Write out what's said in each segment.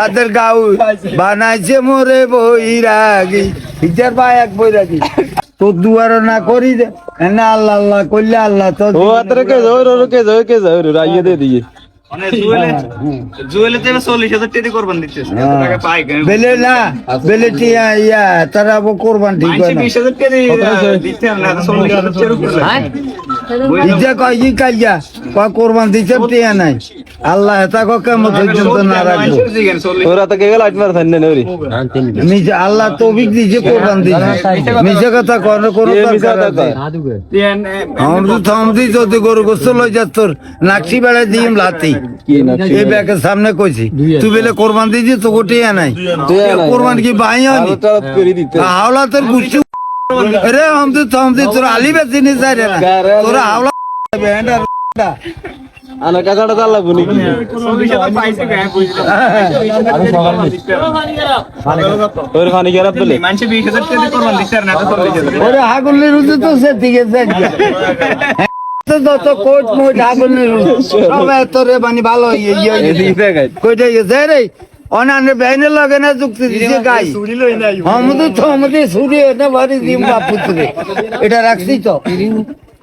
সাদের গাউ বানাইছে মোরে বইরাগি হিজার ভাই এক বইরাগি তোর দুয়ার না করি দে। না আল্লাহ আল্লাহ করলে আল্লাহ তো ও আতরে কে যাও রে কে যাও কে যাও রে রাইয়ে দে দিয়ে। জুয়েলে তেমন চল্লিশ হাজার টেরি করবেন দিতেছে এত টাকা পাই কেন? বেলে না বেলে টিয়া ইয়া তারা কোরবান ঠিক হয় ইজা কয় কালিয়া কয় কোরবান টিয়া নাই আল্লাহ এটা কয় কেমন পর্যন্ত না রাখব ওরা তো কে গেল আট মার থান্নে নরি নিজে আল্লাহ তৌফিক দিয়েছে কোরবান দিয়েছে নিজে কথা কোনো কোনো এ মিছা দরকার কথা আছে আমার তো থামদি যদি গরু গোস্ত লই যাত তোর নাকশি বেড়ায় দিম লাতি এই ব্যাগের সামনে কইছি তুই বেলে কোরবান দিয়েছি তো গোটিয়া নাই টিয়া নাই। কোরবান কি বাই হয়নি গুচ্ছু আনা কাকাটা তার লাগবো নাকি? চল্লিশ হাজার পাইছে কেন ওর খারাপ তো চল্লিশ ওরে হাগুলের রুজু তো সে দিকে যাই তো যত কোট মোট হাগুলের রুজু সব তোরে মানে ভালো ইয়ে ইয়ে কইটা গেছে রে। অনান্য বেইনে লাগে না যুক্তি দিছে গাই হমদু থমদে সুরি না বাড়ি দিম বাপুতরে এটা রাখছি তো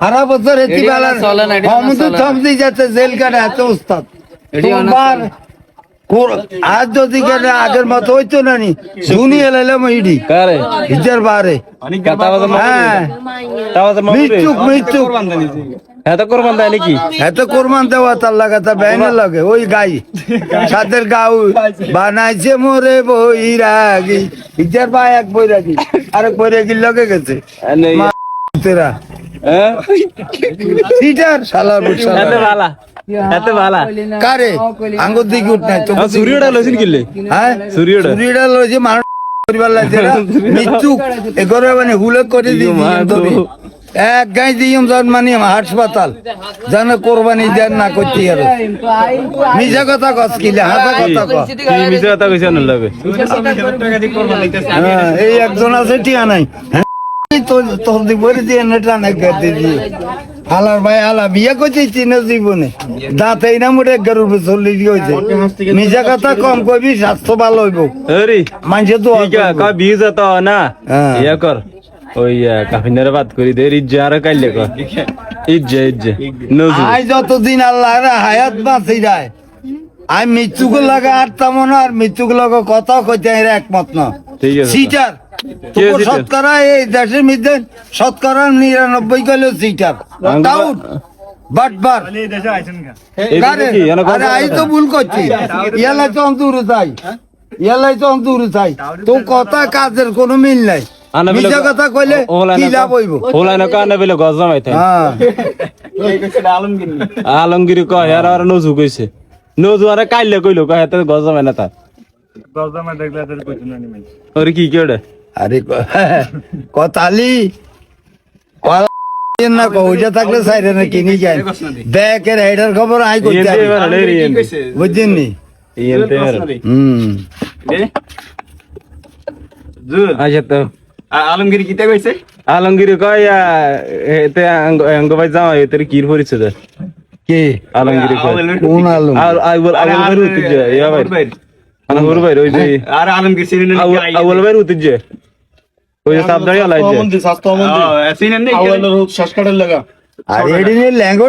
সারা বছর এতি বেলা হমদু থমদি যাতে জেল কাটে এত উস্তাদ কোর- আজ যদি কেন আগের মতো হইতো না নি শুনি এলাইলাম ইডি কারে হিজার বারে হ্যাঁ মৃত্যুক মৃত্যুক হ্যাঁ তো কোরবান দেয় নাকি? এত কোরবান দেওয়া তার লাগাতা বেনে লাগে। ওই গাই। সাদের গাউ বানাইছে মোরে বইরাগি ইজার ভাই এক বইরাগি আরেক বইরাগি লগে গেছে। তেরা। হ্যাঁ? সিটার শালার বুসালা এত ভালা। এত ভালা। কারে? আঙ্গুর দিকে উঠ নাই তো সূর্যটা লইছেন কিলে? হ্যাঁ? সূর্যটা চুরিটা লইছে মানুষ করিবার লাগছে না। মৃত্যু এগরে মানে হুলে করে গো। এক গাই দিম জন্মানি হাসপাতাল। জানে কোরবানি দেন না করতে আর। মিছা কথা কস কিলে হাসা কথা কস। কি মিছে কথা কইছেন দিতেছে হ্যাঁ, এই একজন আছে টিয়া নাই। হ্যাঁ, তোর দি বলে দিয়ে নেটা নাই গাতে দিয়ে। হালার ভাই হালা বিয়ে করছে চিনে জীবনে? দাঁত এই না মোটে গরুর চল্লিশ গেছে মিছা কথা কম কবি স্বাস্থ্য ভালো হইব। আরে মানুষে তো আছে কা না হ্যাঁ। ইয়া কর। ওই কাফিনের বাদ করি দে ইজ্জে আর কাইলে কর। ইজ্জে ইজ্জে। নজু আই যতদিন আল্লাহ হায়াত বাঁচি যায় আই মৃত্যুকে লাগে আটতাম না আর মৃত্যুকে লাগে কথা কইতে এর একমত না। সিটার কে তবু সিটার? শতকরা এই দেশের মধ্যে শতকরা নিরানব্বই গেল সিটার ডাউট এনে আরে আই তো ভুল করছি। ইয়ালাই তো অন্তরে চাই। ইয়ালাই তো অন্তরে চাই। তো কথা কাজের কোনো মিল নাই। মিথ্যা কথা কইলে কি লাভ হইব? ওলা না কানা বেলে গজ জমাইতে হ্যাঁ। আলমগিরি কয় আর আর নজু কইছে। নজু আর কাইলে কইলো কয় হাতে গজ জমাই না তার ওরে কি কি ওটা আরে ক- কথালি না থাকলে সাইরে না কিনি যায়। ব্যাকের হেডার খবর আই বুঝছেন নি? হুম। আচ্ছা তো। আলমগিরি কিতা কইছে? আলমগিরি কয় এতে আঙ্গ ভাই যাও এতে কির পরিচয় দেয় কে? আলমগিরি কয়। কোন আলম? আর আই বল আই ইয়া ভাই। আনা হর ভাই ওই যে আর আলমগির সিনেন আউল ভাই ওই যে সাবধানি আলাই যে। সিনেন নেই আর এডিনে ল্যাঙ্গুয়েজ